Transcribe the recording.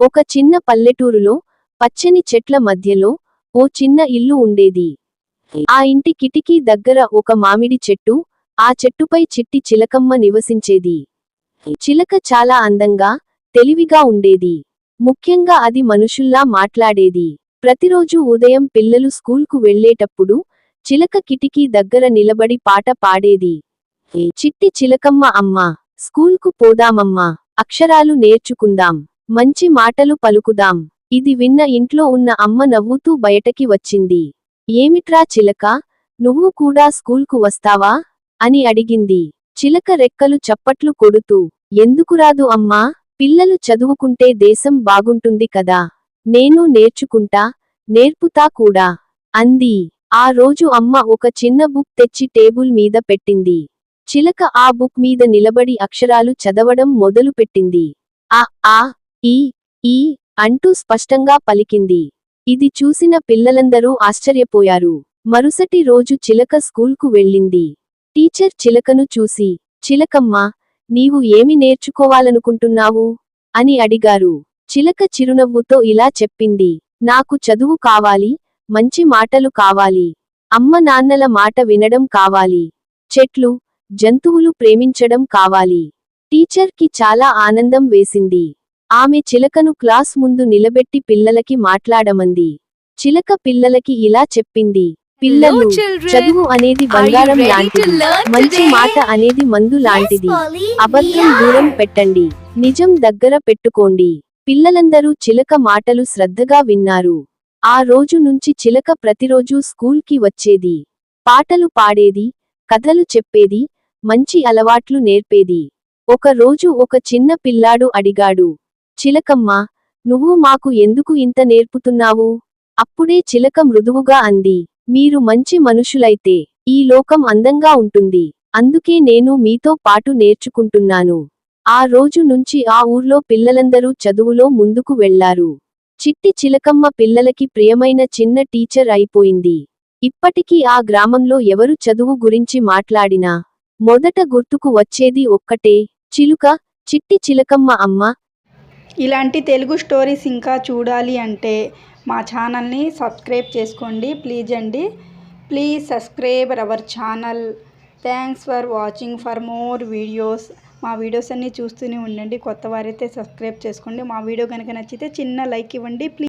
ఒక చిన్న పల్లెటూరులో పచ్చని చెట్ల మధ్యలో ఓ చిన్న ఇల్లు ఉండేది. ఆ ఇంటి కిటికీ దగ్గర ఒక మామిడి చెట్టు ఆ చెట్టుపై చిట్టి చిలకమ్మ నివసించేది. చిలక చాలా అందంగా తెలివిగా ఉండేది. ముఖ్యంగా అది మనుషుల్లా మాట్లాడేది. ప్రతిరోజు ఉదయం పిల్లలు స్కూల్కు వెళ్ళేటప్పుడు చిలక కిటికీ దగ్గర నిలబడి పాట పాడేది. చిట్టి చిలకమ్మ అమ్మ స్కూల్కు పోదామమ్మా అక్షరాలు నేర్చుకుందాం మంచి మాటలు పలుకుదాం. ఇది విన్న ఇంట్లో ఉన్న అమ్మ నవ్వుతూ బయటకి వచ్చింది. ఏమిట్రా చిలక? నువ్వు కూడా స్కూల్కు వస్తావా? అని అడిగింది. చిలక రెక్కలు చప్పట్లు కొడుతూ ఎందుకురాదు అమ్మా? పిల్లలు చదువుకుంటే దేశం బాగుంటుంది కదా. నేను నేర్చుకుంటా నేర్పుతా కూడా అంది. ఆ రోజు అమ్మ ఒక చిన్న బుక్ తెచ్చి టేబుల్ మీద పెట్టింది. చిలక ఆ బుక్ మీద నిలబడి అక్షరాలు చదవడం మొదలుపెట్టింది. ఆ ఆ ఈ ఈ అంటూ స్పష్టంగా పలికింది. ఇది చూసిన పిల్లలందరూ ఆశ్చర్యపోయారు. మరుసటి రోజు చిలక స్కూల్కు వెళ్ళింది. టీచర్ చిలకను చూసి చిలకమ్మ నీవు ఏమి నేర్చుకోవాలనుకుంటున్నావు? అని అడిగారు. చిలక చిరునవ్వుతో ఇలా చెప్పింది నాకు చదువు కావాలి మంచి మాటలు కావాలి అమ్మ నాన్నల మాట వినడం కావాలి చెట్లు జంతువులు ప్రేమించడం కావాలి. టీచర్కి చాలా ఆనందం వేసింది. ఆమె చిలకను క్లాస్ ముందు నిలబెట్టి పిల్లలకి మాట్లాడమంది. చిలక పిల్లలకి ఇలా చెప్పింది. పిల్లలు. చదువు అనేది బంగారం లాంటిది. మంచి? మాట అనేది మందు లాంటిది. అబద్ధం. దూరం పెట్టండి. నిజం దగ్గర పెట్టుకోండి. పిల్లలందరూ చిలక మాటలు శ్రద్ధగా విన్నారు. ఆ రోజు నుంచి చిలక ప్రతిరోజూ స్కూల్కి వచ్చేది. పాటలు పాడేది కథలు చెప్పేది మంచి అలవాట్లు నేర్పేది. ఒక రోజు ఒక చిన్న పిల్లాడు అడిగాడు చిలకమ్మ నువ్వు మాకు ఎందుకు ఇంత నేర్పుతున్నావు? అప్పుడే చిలక మృదువుగా అంది మీరు మంచి మనుషులైతే ఈ లోకం అందంగా ఉంటుంది. అందుకే నేను మీతో పాటు నేర్చుకుంటున్నాను. ఆ రోజు నుంచి ఆ ఊర్లో పిల్లలందరూ చదువులో ముందుకు వెళ్ళారు. చిట్టి చిలకమ్మ పిల్లలకి ప్రియమైన చిన్న టీచర్ అయిపోయింది. ఇప్పటికీ ఆ గ్రామంలో ఎవరు చదువు గురించి మాట్లాడినా మొదట గుర్తుకు వచ్చేది ఒక్కటే చిలుక చిట్టి చిలకమ్మ అమ్మ ఇలాంటి తెలుగు స్టోరీస్ ఇంకా చూడాలి అంటే మా ఛానల్ని సబ్స్క్రైబ్ చేసుకోండి. ప్లీజ్ అండి. Please subscribe our channel. Thanks for watching. For more videos. మా వీడియోస్ అన్నీ చూస్తూనే ఉండండి. కొత్త వారైతే సబ్స్క్రైబ్ చేసుకోండి. మా వీడియో కనుక నచ్చితే చిన్న లైక్ ఇవ్వండి. ప్లీజ్